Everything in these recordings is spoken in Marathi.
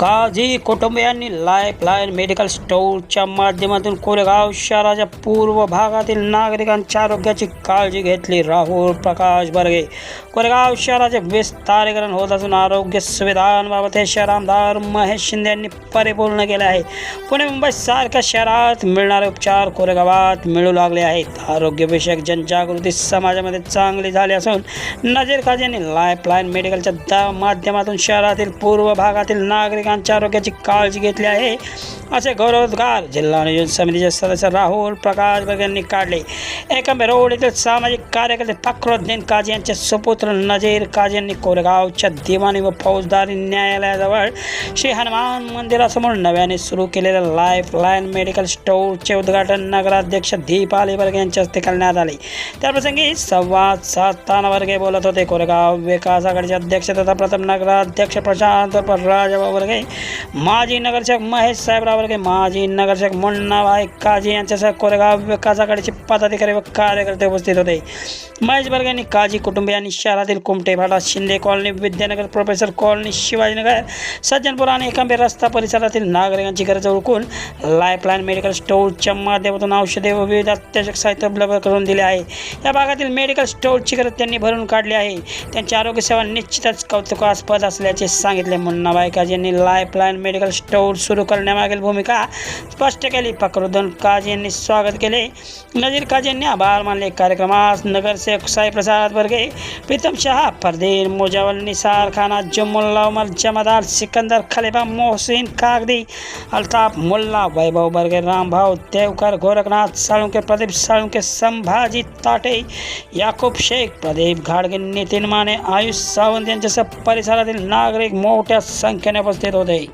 काझी कुटुंबियांनी लाईफ लाईन मेडिकल स्टोअरच्या माध्यमातून कोरेगाव शहराच्या पूर्व भागातील नागरिकांच्या आरोग्याची काळजी घेतली. राहुल प्रकाश बर्गे. कोरेगाव शहराचे विस्तारीकरण होत असून आरोग्य सुविधांबाबत हे शहर आमदार महेश शिंदे यांनी परिपूर्ण केले आहे. पुणे मुंबई सारख्या शहरात मिळणारे उपचार कोरेगावात मिळू लागले आहेत. आरोग्यविषयक जनजागृती समाजामध्ये चांगली झाली असून नजीर काझी यांनी लाईफ लाईन मेडिकलच्या माध्यमातून शहरातील पूर्व भागातील नागरिकांच्या आरोग्याची काळजी घेतली आहे. असे गौरवोद्गार जिल्हा नियोजन समितीचे सदस्य राहुल प्रकाश बर्ग यांनी काढले. एकंबे रोड येथील सामाजिक कार्यकर्ते फक्रुद्दीन काजी यांचे सुपुत्र नजीर काजी यांनी कोरेगावच्या दिवाणी व फौजदारी न्यायालयाजवळ श्री हनुमान मंदिरासमोर नव्याने सुरू केलेल्या लाईफ लाईन मेडिकल स्टोअरचे उद्घाटन नगराध्यक्ष दीपा अलीबर्ग यांच्या हस्ते करण्यात आले. त्याप्रसंगी संवाद साधताना वर्गे बोलत होते. कोरेगाव विकास आघाडीचे अध्यक्ष तथा प्रथम नगराध्यक्ष प्रशांत राजा वर्गे माजी नगरसेवक महेश साहेबराव वर्गे माजी नगरसेवक मुन्नाभाई काजी यांच्यासह कोरेगाव विकास पदाधिकारी व कार्यकर्ते उपस्थित होते. महेश बर्गे यांनी काजी आणि शहरातील कुमटे भाडा Shinde colony Vidyanagar professor colony Shivajinagar Sajjanpur आणि एकांबे रस्ता परिसरातील नागरिकांची गरज ओळखून लाईफलाईन मेडिकल स्टोअरच्या माध्यमातून औषधे व विविध अत्यावश्यक साहित्य उपलब्ध करून दिले आहे. या भागातील मेडिकल स्टोअरची गरज त्यांनी भरून काढली आहे. त्यांची आरोग्यसेवा निश्चितच कौतुकास्पद असल्याचे सांगितले मुन्नाबाई काजी यांनी. लाईफलाईन मेडिकल स्टोअर सुरू करण्यामागील भूमिका स्पष्ट केली. फखरुद्दीन काजी यांनी स्वागत केले. नजीर काजी यांनी आभार मानले. कार्यक्रमास नगरसेवक साईप्रसाद वर्गे प्रीतम शहा फरदीन मुजावल निसार खाना जमुल्ला उमर जमादार सिकंदर खलिफा मोहसिन कागदी अल्ताफ मुल्ला वैभव बर्गे रामभाऊ देवकर गोरखनाथ साळुंके प्रदीप साळुंके संभाजी ताटे याकूब शेख प्रदीप घाडगे नितीन माने आयुष सावंत यांच्यासह परिसरातील नागरिक मोठ्या संख्येने उपस्थित होते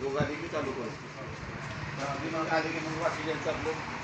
दोघा देखील चालू करतो आधी मग आधी की मग बाकीच्यांचं